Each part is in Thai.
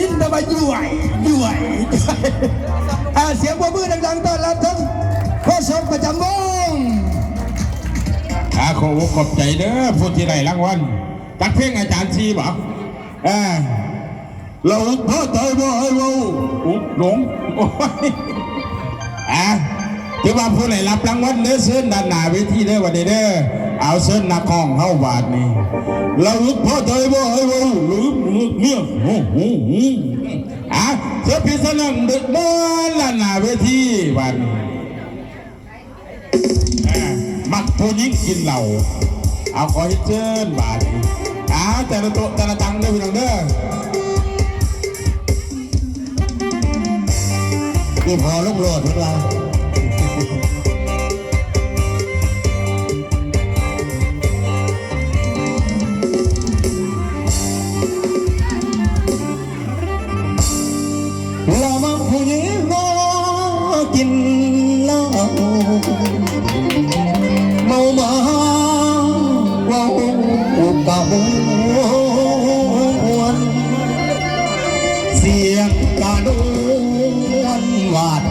ยินแต่ว่าย่วยย่วยอ่าเสียงปรบมือดังๆต้อนรับทั้งโฆษกประจำวงอาขอบอกขอบใจเด้อผู้ที่ได้รางวัลตักเพลงอาจารย์ชีบอกเออเราพ่อใจบ่ให้เว้าอุ๊บหลงโอ้ยอะถือว่าผู้ได้รับรางวัลเด้อเชิญด้านหน้าเวทีเด้อวันนี้เด้อ เอาเชิญนักร้องเข้าบาทนี่เราลุกพ่อใจบ่ให้เว้าลืมลืมเนี่ยโอ้โหอะเชิญพี่สนั่งเด็กมอนด้านหน้าเวทีบาทนี่มักผู้หญิงกินเหล้าเอาขอให้เชิญบาทนี้อ่าแต่ละโต๊ะแต่ละตังเด้พี่น้องเด้อนี่พอลูกโลดหรือเปล่าเรา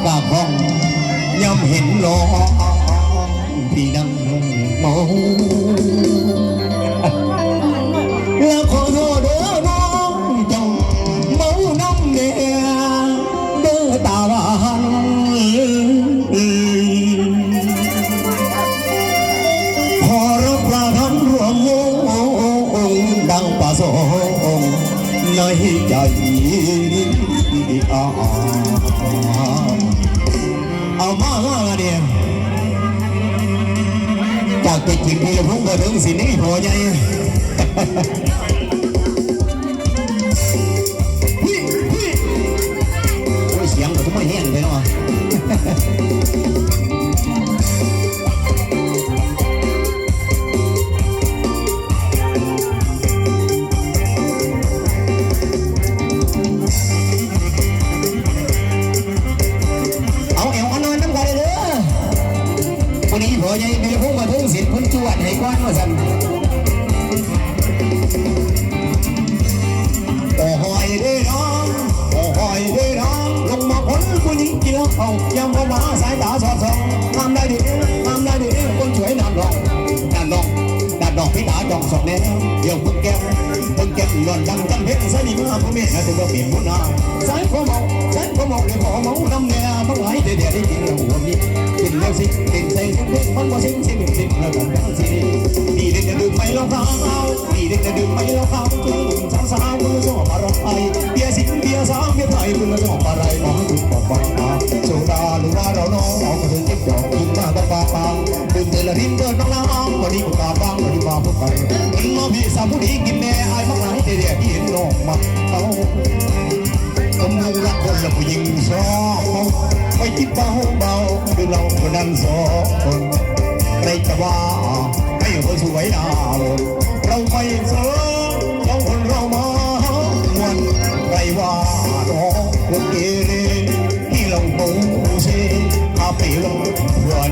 กะพองย่ำเห็นน้องพี่นั่งเมาแล้วขอโทษเด้อน้องเจ้าเมาน้ำเดียเด้อตาหวานขอรับประทานรวมวงดังประสงค์ในใจอา เอามาว่าเดียวจากไปกินพีละพุ่งก็ถึงสินี่พอใจโอ้ยเสียงก็ทุ่มไม่แห้งไปเนาะ ศิลป์พ้นจวดให้กว้านมาสั่นโอ้หอยเด้น้องโอ้หอยเด้น้องลงมาพ้นผู้หญิงกินแล้วเอายังเข้ามาสายตาสอดส่องทำได้ดีทำได้ดีคนสวยนำดอกนำดอกน ดื่มเทละพินเดินน้องน้ำวันนี้กูตาบางวันนี้มาพบกันกินมาพี่สาวผู้ดีกินแม่ไอ้มักไหนเดี๋ยวที่เห็นน้องมาเอาผมรู้รักคนละผู้หญิงสองไปคิดเบาเบาคือเราคนนั้นสองคนใครจะว่าให้คนสวยน่าหลนเราไม่เสอเราคนเรามาวันใครว่าน้องคนเกเรที่เราโง่เสียข้าไปลงเพื่อน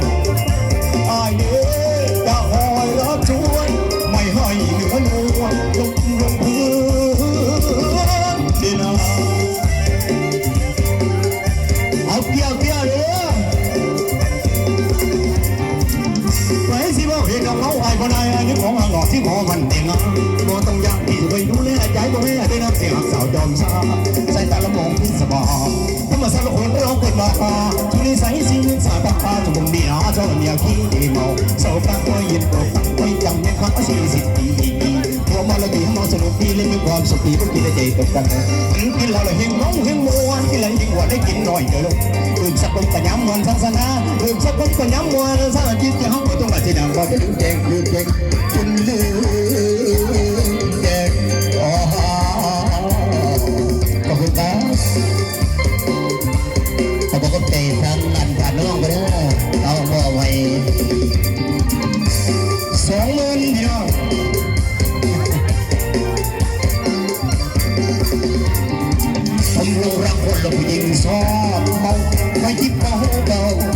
อายเด้จะคอยรับชวน ไม่ให้เหลือนวลลงลงพื้นดินาเอาเกี่ยวเกี่ยวเลยไปสิบ่เห็นกับเขาไอ้คนไอ้อายุของหลอกที่หมอมันเองอะบ่ต้องยากที่จะไปดูแลใจบ่ให้ได้นับเสียงสาวจอมชาใส่ตาละมองพิศบาธรรมศาสตร์คนเราเกิดมาทุนิสัยสิ่งสาตาตาจุ่มดีอาจอนอยาก ขี้ดีเมาโซฟังก็ยินก็ฟังก็จำยังความอาชีพสิทธิ์ดีพอมาแล้วดีมองสนุกดีเล่นมีความสุขดีเพื่อกินได้ใจตกกันกินแล้วเลยหิวงน้องเฮงมวนกินแล้วยิ่งกว่าได้กินหน่อยเดียวลูกดื่มสักคนก็ย้ำมวันศาสนาดื่มสักคนก็ย้ำมวันศาสนาจิตจะห้องก็ต้องมาที่ดังก็จะถึงแจงดื่มแจงกินเลย อบเบาไปยิบเบาเบา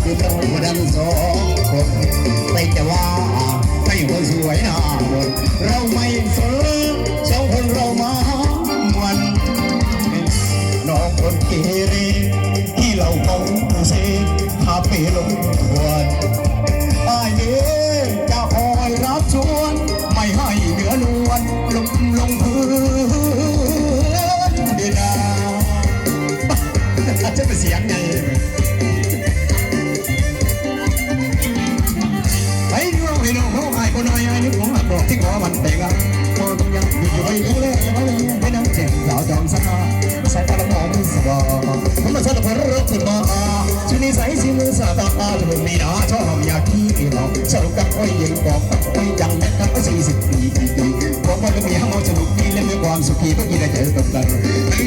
เสียงไปดูเอาให้น้องเขาหายคนน้อยไอ้นี่ผมบอกที่ขอมันแต่งอะมองตรงยังอยู่ไว้เล่ไว้เลยไม่นั่งเจ็บสาวจอมสนาสายตาละมองสบายผมมาชอบพลินรักคุณมาชุดนี้ใส่สีมือสาตาจะเป็นมีนาชอบอยากขี้หลอกสรุปกับไอ้ยังบอกกับอ้ยังแม่กับสี่สิบปีบอกว่าจะมีห้องสนุก ความสุขีเมื่อกี้ได้เจอกับกัน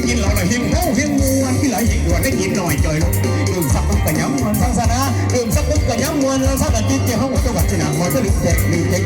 กินเราเลยเฮงโมเฮงมวนที่ไหลหิงด่วนได้กินหน่อยจอยลงดื่มสักปุ๊บก็ย้ำมวนสังสนะดื่มสักปุ๊บก็ย้ำมวนแล้วสักอาทิตย์เดียวห้องจังหวัดที่หนักมอจะลืมแจกลืมแจก